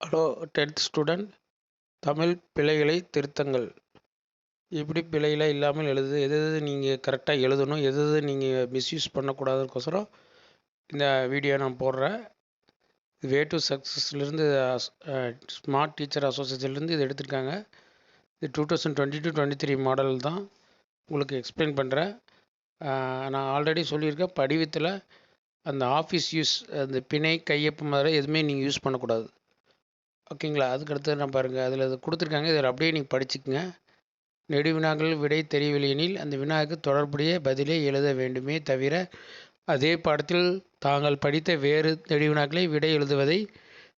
Hello tenth student Tamil பிழைகளை திருத்தங்கள். எப்படி பிழைகளாக இல்லாமல் எழுது எது எது நீங்கள் கரெக்டாக எழுதணும் எது எது நீங்கள் மிஸ்யூஸ் பண்ணக்கூடாதுக்கோசரம் இந்த வீடியோ நான் போடுறேன். வே டு சக்ஸஸ்லேருந்து ஸ்மார்ட் டீச்சர் அசோசியேஷன்லேருந்து இது எடுத்திருக்காங்க. இது two thousand twenty two twenty three model தான். உங்களுக்கு எக்ஸ்பிளைன் பண்ணுறேன் நான் ஆல்ரெடி சொல்லியிருக்கேன் படிவத்தில் அந்த ஆஃபீஸ் யூஸ் அந்த பிணை கையொப்பம் மாதிரி எதுவுமே நீங்கள் யூஸ் பண்ணக்கூடாது. ஓகேங்களா? அதுக்கடுத்து நான் பாருங்கள் அதில் இது கொடுத்துருக்காங்க. இதில் அப்படியே நீங்கள் படிச்சுக்கங்க. நெடு வினாக்கள் விடை தெரியவில்லையெனில் அந்த வினாவுக்கு தொடர்புடைய பதிலை எழுத வேண்டுமே தவிர அதே பாடத்தில் தாங்கள் படித்த வேறு நெடு வினாக்களை விடை எழுதுவதை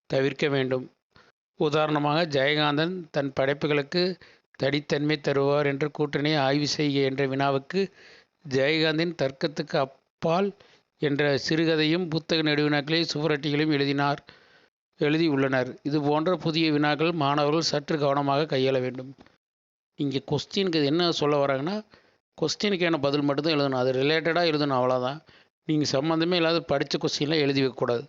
தவிர்க்க வேண்டும். உதாரணமாக ஜெயகாந்தன் தன் படைப்புகளுக்கு தனித்தன்மை தருவார் என்று கூட்டணி ஆய்வு செய்க என்ற வினாவுக்கு ஜெயகாந்தின் தர்க்கத்துக்கு அப்பால் என்ற சிறுகதையும் புத்தக நெடுவினாக்களை சுவரட்டிகளையும் எழுதினார். எழுதி உள்ளனர் இது போன்ற புதிய வினாக்கள் மாணவர்கள் சற்று கவனமாக கையாள வேண்டும். இங்கே கொஸ்டினுக்கு என்ன சொல்ல வராங்கன்னா கொஸ்டினுக்கான பதில் மட்டும்தான் எழுதணும். அது ரிலேட்டடாக எழுதணும் அவ்வளோதான் நீங்கள் சம்மந்தமே இல்லாத படித்த கொஸ்டின்லாம் எழுதி வைக்கக்கூடாது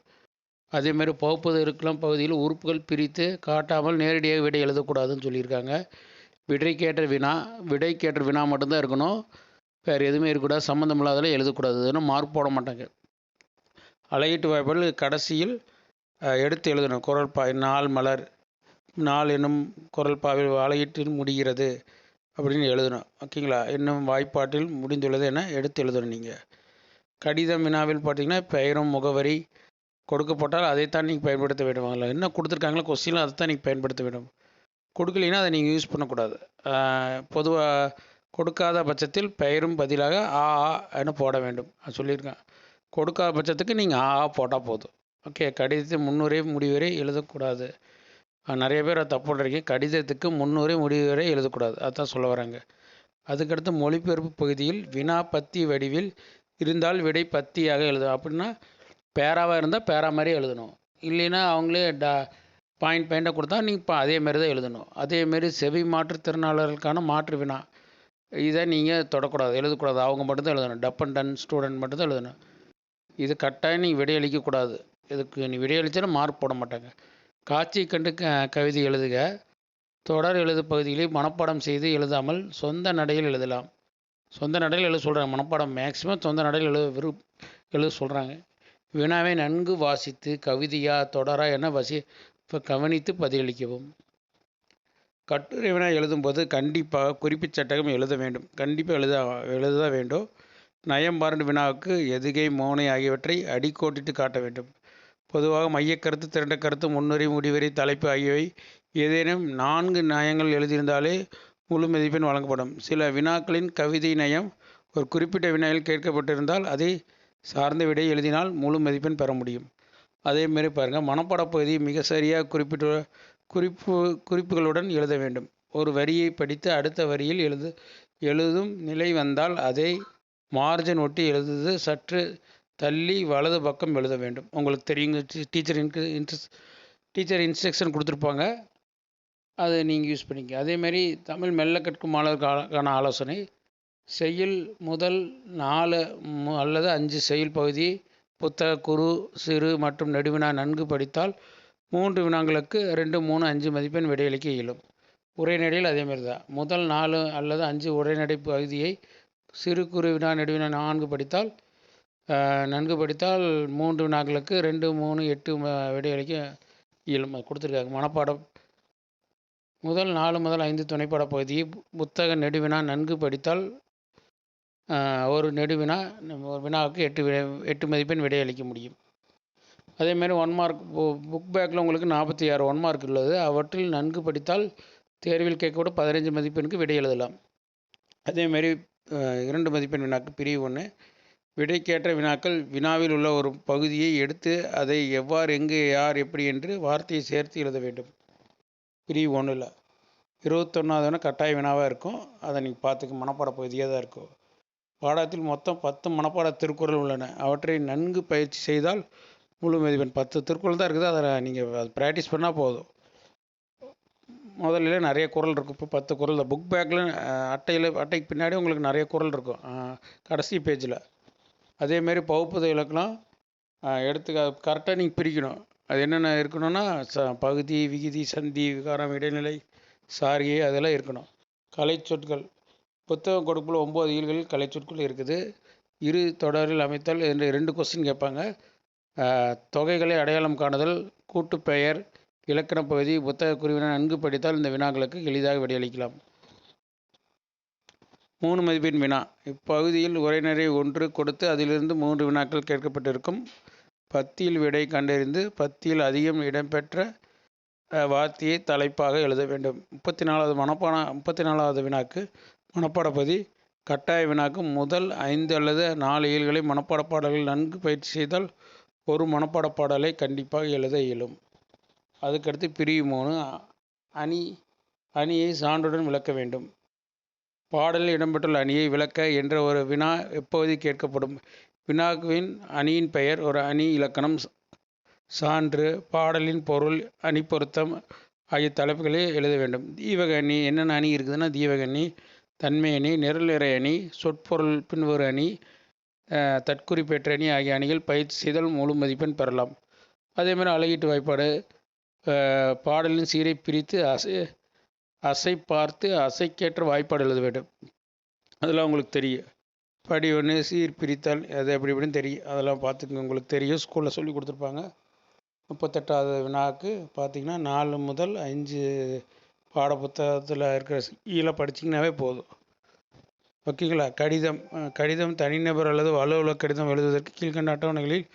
அதேமாதிரி பகுப்பது இருக்கலாம் பகுதியில் உறுப்புகள் பிரித்து காட்டாமல் நேரடியாக விடை எழுதக்கூடாதுன்னு சொல்லியிருக்காங்க. விடைக்கேற்ற வினா விடைக்கேற்ற வினா மட்டும்தான் இருக்கணும். வேறு எதுவுமே இருக்கக்கூடாது. சம்மந்தம் இல்லாதெல்லாம் எழுதக்கூடாது மார்க் போட மாட்டாங்க. அலையீட்டு வாய்ப்புகள் கடைசியில் எடுத்து எழுதணும். குரல்பா நாள் மலர் நாள் என்னும் குரல்பாவில் பாவில் முடிகிறது அப்படின்னு எழுதணும். ஓகேங்களா? இன்னும் வாய்ப்பாட்டில் முடிந்துள்ளது என எடுத்து எழுதணும் நீங்கள் கடிதம் வினாவில் பார்த்தீங்கன்னா பெயரும் முகவரி கொடுக்கப்பட்டால் அதைத்தான் நீங்கள் பயன்படுத்த வேண்டும். அதில் என்ன கொடுத்துருக்காங்களோ கொஸ்டினில் அதை தான் நீங்கள் பயன்படுத்த வேண்டும். கொடுக்கலைன்னா அதை நீங்கள் யூஸ் பண்ணக்கூடாது. பொதுவாக கொடுக்காத பட்சத்தில் பெயரும் பதிலாக ஆ ஆ என போட வேண்டும். அது சொல்லியிருக்கேன் கொடுக்காத பட்சத்துக்கு நீங்கள் ஆ ஆ போட்டால் போதும். ஓகே கடிதத்தை முன்னுரை முடிவுரை எழுதக்கூடாது. நிறைய பேர் அதை தப்பு பண்ணுறீங்க கடிதத்துக்கு முன்னுரை முடிவுரை எழுதக்கூடாது. அதுதான் சொல்ல வராங்க. அதுக்கடுத்து மொழிபெயர்ப்பு பகுதியில் வினா பத்தி வடிவில் இருந்தால் விடை பத்தியாக எழுதணும் அப்படின்னா பேராவாக இருந்தால் பேரா மாதிரி எழுதணும். இல்லைன்னா அவங்களே டா பாயிண்ட் பாயிண்ட்டை கொடுத்தா நீங்கள் இப்போ அதேமாரி தான் எழுதணும். அதேமாரி செவி மாற்றுத்திறனாளர்களுக்கான மாற்று வினா. இதை நீங்கள் தொடக்கூடாது எழுதக்கூடாது. அவங்க மட்டும்தான் எழுதணும். டப் அண்ட் டன் ஸ்டூடெண்ட் மட்டும்தான் எழுதணும். இது கட்டாயம் நீங்கள் விடையளிக்கக்கூடாது. இதுக்கு நீ விடையளித்தாலும் மார்க் போட மாட்டாங்க. காட்சி கண்டு க கவிதை எழுதுக. தொடர் எழுது பகுதிகளை மனப்பாடம் செய்து எழுதாமல் சொந்த நடையில் எழுதலாம். சொந்த நடையில் எழுத சொல்கிறாங்க மனப்பாடம் மேக்சிமம் சொந்த நடையில் எழுத விரு எழுத சொல்கிறாங்க வினாவை நன்கு வாசித்து கவிதையா தொடரா என வசி இப்போ கவனித்து பதிலளிக்கவும். கட்டுரை வினா எழுதும்போது கண்டிப்பாக குறிப்பிட்ட சட்டகம் எழுத வேண்டும். கண்டிப்பாக எழுத எழுத வேண்டும். நயம்பாரண்டு வினாவுக்கு எதுகை மோனை ஆகியவற்றை அடிக்கோட்டிட்டு காட்ட வேண்டும். பொதுவாக மையக்கருத்து திரண்ட கருத்து முன்னுரை முடிவரை தலைப்பு ஆகியவை ஏதேனும் நான்கு நயங்கள் எழுதியிருந்தாலே முழு மதிப்பெண் வழங்கப்படும். சில வினாக்களின் கவிதை நயம் ஒரு குறிப்பிட்ட வினாவில் கேட்கப்பட்டிருந்தால் அதை சார்ந்த விடை எழுதினால் முழு மதிப்பெண் பெற முடியும். அதேமாரி பாருங்கள் மனப்பாட பகுதி மிக சரியாக குறிப்பிட்ட குறிப்பு குறிப்புகளுடன் எழுத வேண்டும். ஒரு வரியை படித்து அடுத்த வரியில் எழுது எழுதும் நிலை வந்தால் அதை மார்ஜின் ஒட்டி எழுதுவது சற்று தள்ளி வலது பக்கம் எழுத வேண்டும். உங்களுக்கு தெரியுங்க டீச்சர் இன்கு இன்ட்ரெஸ் டீச்சர் இன்ஸ்ட்ரக்ஷன் கொடுத்துருப்பாங்க. அதை நீங்கள் யூஸ் பண்ணிக்க அதேமாரி தமிழ் மெல்ல கற்கும் மாணவர்களுக்கான ஆலோசனை செயல் முதல் நாலு அல்லது அஞ்சு செயல் பகுதி புத்தக குறு சிறு மற்றும் நெடுவினா நன்கு படித்தால் மூன்று வினாங்களுக்கு ரெண்டு மூணு அஞ்சு மதிப்பெண் விடையளிக்க இயலும். உரைநடையில் அதேமாரி தான். முதல் நாலு அல்லது அஞ்சு உரைநடை பகுதியை சிறு குறு வினா நெடுவினா நான்கு படித்தால் நன்கு படித்தால் மூன்று வினாக்களுக்கு ரெண்டு மூணு எட்டு விடை அளிக்க இயலும். கொடுத்துருக்காங்க. மனப்பாடம். முதல் நாலு முதல் ஐந்து துணைப்பட பகுதி. புத்தக நெடுவினா நன்கு படித்தால் ஒரு நெடுவினா ஒரு வினாவுக்கு எட்டு எட்டு மதிப்பெண் விடையளிக்க முடியும். அதேமாரி ஒன் மார்க் புக் பேக்கில் உங்களுக்கு நாற்பத்தி ஆறு ஒன் மார்க் உள்ளது. அவற்றில் நன்கு படித்தால் தேர்வில் கேட்கக்கூட பதினைஞ்சு மதிப்பெண்ணுக்கு விடை எழுதலாம். அதேமாரி இரண்டு மதிப்பெண் வினாக்கு பிரிவு ஒன்று விடைக்கேற்ற வினாக்கள் வினாவில் உள்ள ஒரு பகுதியை எடுத்து அதை எவ்வாறு எங்கு யார் எப்படி என்று வார்த்தையை சேர்த்து எழுத வேண்டும். பிரிவு ஒன்றில் இருபத்தொன்னாவது கட்டாய வினாவாக இருக்கும். அதை நீங்கள் பார்த்துக்க மனப்பாட பகுதியாக தான் இருக்கும். பாடத்தில் மொத்தம் பத்து மனப்பாட திருக்குறள் உள்ளன. அவற்றை நன்கு பயிற்சி செய்தால் முழு மதிப்பெண் பத்து திருக்குறள் தான் இருக்குது. அதை நீங்கள் அது ப்ராக்டிஸ் பண்ணால் போதும். முதல்ல நிறைய குரல் இருக்கும். இப்போ பத்து குரல் புக் பேக்கில் அட்டையில் அட்டைக்கு பின்னாடி உங்களுக்கு நிறைய குரல் இருக்கும். கடைசி பேஜில் அதேமாரி பகுப்பது இலக்கணம் எடுத்து கரெக்டாக நீங்கள் பிரிக்கணும். அது என்னென்ன இருக்கணும்னா ச பகுதி விகுதி சந்தி விகாரம் இடைநிலை சாரிகை அதெல்லாம் இருக்கணும். கலைச்சொற்கள் புத்தகம் கொடுப்பில் ஒம்பது இயல்கள் கலைச்சொற்கள் இருக்குது. இரு தொடரில் அமைத்தல் என்று ரெண்டு கொஸ்டின் கேட்பாங்க. தொகைகளை அடையாளம் காணுதல் கூட்டுப்பெயர் இலக்கண பகுதி புத்தக குறிவினை நன்கு படித்தால் இந்த வினாக்களுக்கு எளிதாக விடையளிக்கலாம் மூணு மதிப்பெண் வினா. இப்பகுதியில் உரைநடை ஒன்று கொடுத்து அதிலிருந்து மூன்று வினாக்கள் கேட்கப்பட்டிருக்கும். பத்தியில் விடை கண்டறிந்து பத்தியில் அதிகம் இடம்பெற்ற வார்த்தையை தலைப்பாக எழுத வேண்டும். முப்பத்தி நாலாவது மனப்பான முப்பத்தி நாலாவது வினாக்கு மனப்பாடப்பதி கட்டாய வினாக்கு முதல் ஐந்து அல்லது நாலு இயல்களை மனப்பாட பாடல்கள் நன்கு பயிற்சி செய்தால் ஒரு மனப்பாட பாடலை கண்டிப்பாக எழுத இயலும். அதுக்கடுத்து பிரிவு மூணு. அணி அணியை சான்றுடன் விளக்க வேண்டும். பாடலில் இடம்பெற்றுள்ள அணியை விளக்க என்ற ஒரு வினா எப்போது கேட்கப்படும்? வினாவின் அணியின் பெயர் ஒரு அணி இலக்கணம். சான்று பாடலின் பொருள் அணி பொருத்தம் ஆகிய தலைப்புகளை எழுத வேண்டும். தீவக அணி என்னென்ன அணி இருக்குதுன்னா தீவக அணி தன்மை அணி நிரல்நிறை அணி சொற்பொருள் பின்வரு அணி தற்குறிப்பேற்ற அணி ஆகிய அணிகள் பயிற்சி செய்தால் முழு மதிப்பெண் பெறலாம். அதே மாதிரி அழகீட்டு வாய்ப்பாடு பாடலின் சீரை பிரித்து அசை அசை பார்த்து அசைக்கேற்ற வாய்ப்பாடு எழுத வேண்டும். அதெல்லாம் உங்களுக்கு தெரியும். படி ஒன்று சீர் பிரித்தல் அது எப்படி இப்படின்னு தெரியும். அதெல்லாம் பார்த்துங்க உங்களுக்கு தெரியும். ஸ்கூலில் சொல்லி கொடுத்துருப்பாங்க. முப்பத்தெட்டாவது வினாக்கு பார்த்தீங்கன்னா நாலு முதல் அஞ்சு பாட புத்தகத்தில் இருக்கிற ஈழ படிச்சிங்கனாவே போதும். ஓகேங்களா? கடிதம் கடிதம் தனிநபர் அல்லது அலுவலக கடிதம் எழுதுவதற்கு கீழ்கண்ட அட்டவணைகளில்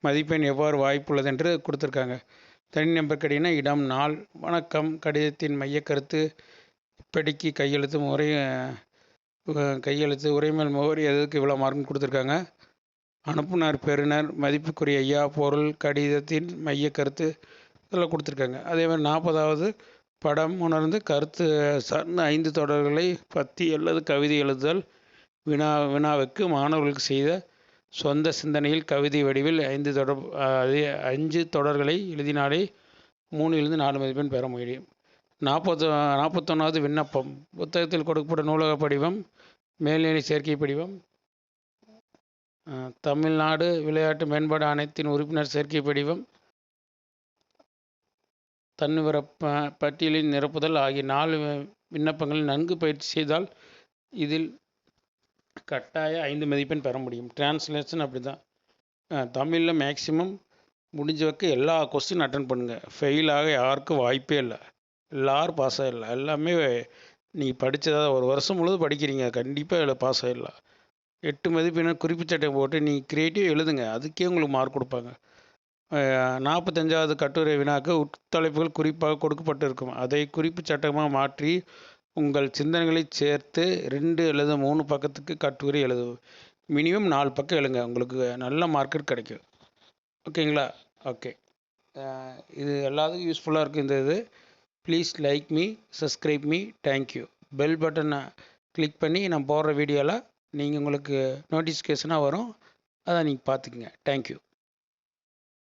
மதிப்பெண் எவ்வாறு வாய்ப்புள்ளது என்று கொடுத்துருக்காங்க. தனிநபர் கடிதம் இடம் நாள் வணக்கம் கடிதத்தின் மையக்கருத்து இப்படிக்கு கையெழுத்து முறை கையெழுத்து உரைமேல் முகவரி எதுக்கு இவ்வளோ மார்க்னு கொடுத்துருக்காங்க? அனுப்புனர் பெறுநர் மதிப்புக்குரிய ஐயா பொருள் கடிதத்தின் மையக்கருத்து இதெல்லாம் கொடுத்துருக்காங்க. அதே மாதிரி நாற்பதாவது படம் உணர்ந்து கருத்து சார்ந்த ஐந்து தொடர்களை பத்தி அல்லது கவிதை எழுதுதல் வினா வினாவுக்கு மாணவர்களுக்கு செய்த சொந்த சிந்தனையில் கவிதை வடிவில் ஐந்து தொடர் அஞ்சு தொடர்களை எழுதினாலே மூணிலிருந்து நாலு மதிப்பெண் பெற முடியும். நாற்பது நாற்பத்தொன்னாவது விண்ணப்பம் புத்தகத்தில் கொடுக்கப்பட்ட நூலக படிவம் மேல்நிலை சேர்க்கை படிவம் தமிழ்நாடு விளையாட்டு மேம்பாடு ஆணையத்தின் உறுப்பினர் சேர்க்கை படிவம் தன்னிவர ப- பட்டியலின் நிரப்புதல் ஆகிய நாலு விண்ணப்பங்களில் நன்கு பயிற்சி செய்தால் இதில் கட்டாய ஐந்து மதிப்பெண் பெற முடியும். டிரான்ஸ்லேஷன் அப்படி தான் தமிழில் மேக்ஸிமம் முடிஞ்ச எல்லா கொஸ்டின் அட்டன் பண்ணுங்கள் ஃபெயிலாக யாருக்கும் வாய்ப்பே இல்லை. எல்லாரும் பாஸ் ஆகிடலாம் எல்லாமே நீங்கள் படித்ததா ஒரு வருஷம் முழுது படிக்கிறீங்க. கண்டிப்பாக இதில் பாஸ் ஆகிடலாம் எட்டு மதிப்பெண் குறிப்பிச்சட்டை போட்டு நீங்கள் கிரியேட்டிவ் எழுதுங்க. அதுக்கே உங்களுக்கு மார்க் கொடுப்பாங்க. நாற்பத்தஞ்சாவது கட்டுரை வினாக்கு உட்தலைப்புகள் குறிப்பாக கொடுக்கப்பட்டிருக்கும். அதை குறிப்பு சட்டமாக மாற்றி உங்கள் சிந்தனைகளை சேர்த்து ரெண்டு அல்லது மூணு பக்கத்துக்கு கட்டுரை எழுது. மினிமம் நாலு பக்கம் எழுங்க. உங்களுக்கு நல்ல மார்க்கெட் கிடைக்கும். ஓகேங்களா? ஓகே. இது எல்லாத்துக்கும் யூஸ்ஃபுல்லாக இருக்குது இந்த இது. Please like me subscribe me thank you bell பட்டனை கிளிக் பண்ணி நான் போடுற வீடியோவில் நீங்கள் உங்களுக்கு நோட்டிஃபிகேஷனாக வரும். அதை நீங்கள் பார்த்துக்குங்க. தேங்க்யூ